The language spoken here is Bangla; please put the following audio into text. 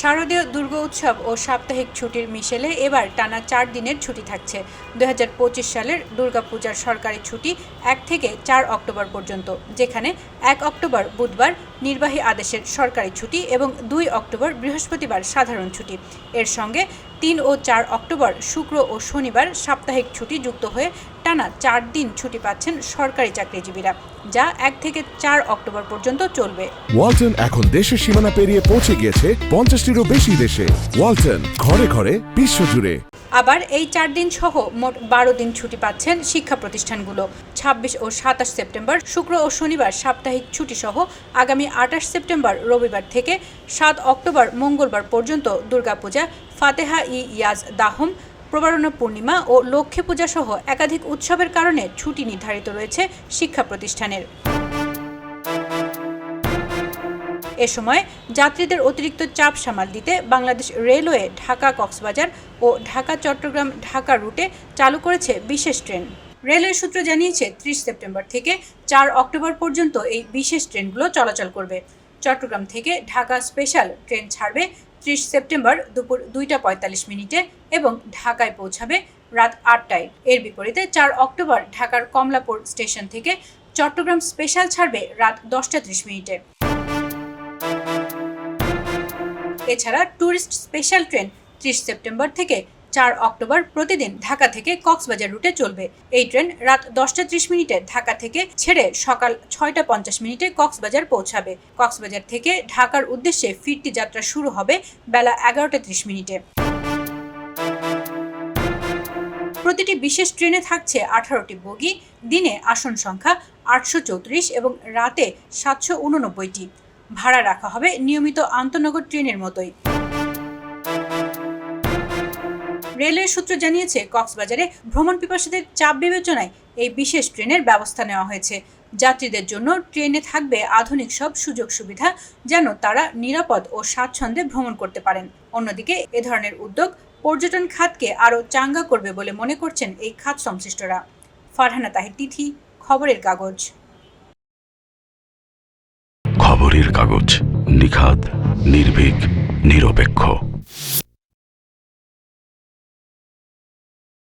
শারদীয় দুর্গ উৎসব ও সাপ্তাহিক ছুটির মিশেলে এবার টানা চার দিনের ছুটি থাকছে। দুই সালের দুর্গাপূজার সরকারি ছুটি এক থেকে চার অক্টোবর পর্যন্ত, যেখানে এক অক্টোবর বুধবার নির্বাহী আদেশের সরকারি ছুটি এবং দুই অক্টোবর বৃহস্পতিবার সাধারণ ছুটি। এর সঙ্গে তিন ও চার অক্টোবর শুক্র ও শনিবার সাপ্তাহিক ছুটি যুক্ত হয়ে টানা চার দিন ছুটি পাচ্ছেন সরকারি চাকরিজীবীরা যা এক থেকে চার অক্টোবর পর্যন্ত চলবে। ওয়ালটন এখন দেশের সীমানা পেরিয়ে পৌঁছে গিয়েছে পঞ্চাশটিরও বেশি দেশে। ওয়ালটন ঘরে ঘরে বিশ্বজুড়ে। আবার এই চার দিন সহ মোট বারো দিন ছুটি পাচ্ছেন শিক্ষা প্রতিষ্ঠানগুলো। ছাব্বিশ ও সাতাশ সেপ্টেম্বর শুক্র ও শনিবার সাপ্তাহিক ছুটি সহ আগামী আঠাশ সেপ্টেম্বর রবিবার থেকে সাত অক্টোবর মঙ্গলবার পর্যন্ত দুর্গাপূজা ফাতেহা ই ইয়াজ দাহম প্রবারণা পূর্ণিমা ও লক্ষ্মী পূজা সহ একাধিক উৎসবের কারণে ছুটি নির্ধারিত রয়েছে শিক্ষা প্রতিষ্ঠানের। এ সময় যাত্রীদের অতিরিক্ত চাপ সামাল দিতে বাংলাদেশ রেলওয়ে, ঢাকা কক্সবাজার ও ঢাকা চট্টগ্রাম ঢাকা রুটে চালু করেছে বিশেষ ট্রেন। রেলওয়ে সূত্র জানিয়েছে, ত্রিশ সেপ্টেম্বর থেকে চার অক্টোবর পর্যন্ত এই বিশেষ ট্রেনগুলো চলাচল করবে। চট্টগ্রাম থেকে ঢাকা স্পেশাল ট্রেন ছাড়বে ত্রিশ সেপ্টেম্বর দুপুর দুইটা পঁয়তাল্লিশ মিনিটে এবং ঢাকায় পৌঁছাবে রাত আটটায়। এর বিপরীতে চার অক্টোবর ঢাকার কমলাপুর স্টেশন থেকে চট্টগ্রাম স্পেশাল ছাড়বে রাত দশটা ত্রিশ মিনিটে। এছাড়া ট্যুরিস্ট স্পেশাল ট্রেন ত্রিশ সেপ্টেম্বর থেকে চার অক্টোবর প্রতিদিন ঢাকা থেকে কক্সবাজার রুটে চলবে। এই ট্রেন রাত দশটা ত্রিশ মিনিটে ঢাকা থেকে ছেড়ে সকাল ছয়টা পঞ্চাশ মিনিটে কক্সবাজার পৌঁছাবে। কক্সবাজার থেকে ঢাকার উদ্দেশ্যে ফিরতি যাত্রা শুরু হবে বেলা এগারোটা ত্রিশ মিনিটে। প্রতিটি বিশেষ ট্রেনে থাকছে আঠারোটি বগি, দিনে আসন সংখ্যা আটশো চৌত্রিশ এবং রাতে সাতশো উননব্বইটি। ভাড়া রাখা হবে নিয়মিত আন্তনগর ট্রেনের মতোই। রেলওয়ে সূত্র জানিয়েছে, কক্সবাজারে ভ্রমণ পিপাসীদের চাপ বিবেচনায় এই বিশেষ ট্রেনের ব্যবস্থা নেওয়া হয়েছে। যাত্রীদের জন্য ট্রেনে থাকবে আধুনিক সব সুযোগ সুবিধা যেন তারা নিরাপদ ও স্বাচ্ছন্দ্যে ভ্রমণ করতে পারেন। অন্যদিকে, এ ধরনের উদ্যোগ পর্যটন খাতকে আরও চাঙ্গা করবে বলে মনে করছেন এই খাত সংশ্লিষ্টরা। ফারহানা তাহির, তিথি, খবরের কাগজ। খবরের কাগজ, নিখাত, নির্ভীক, নিরপেক্ষ।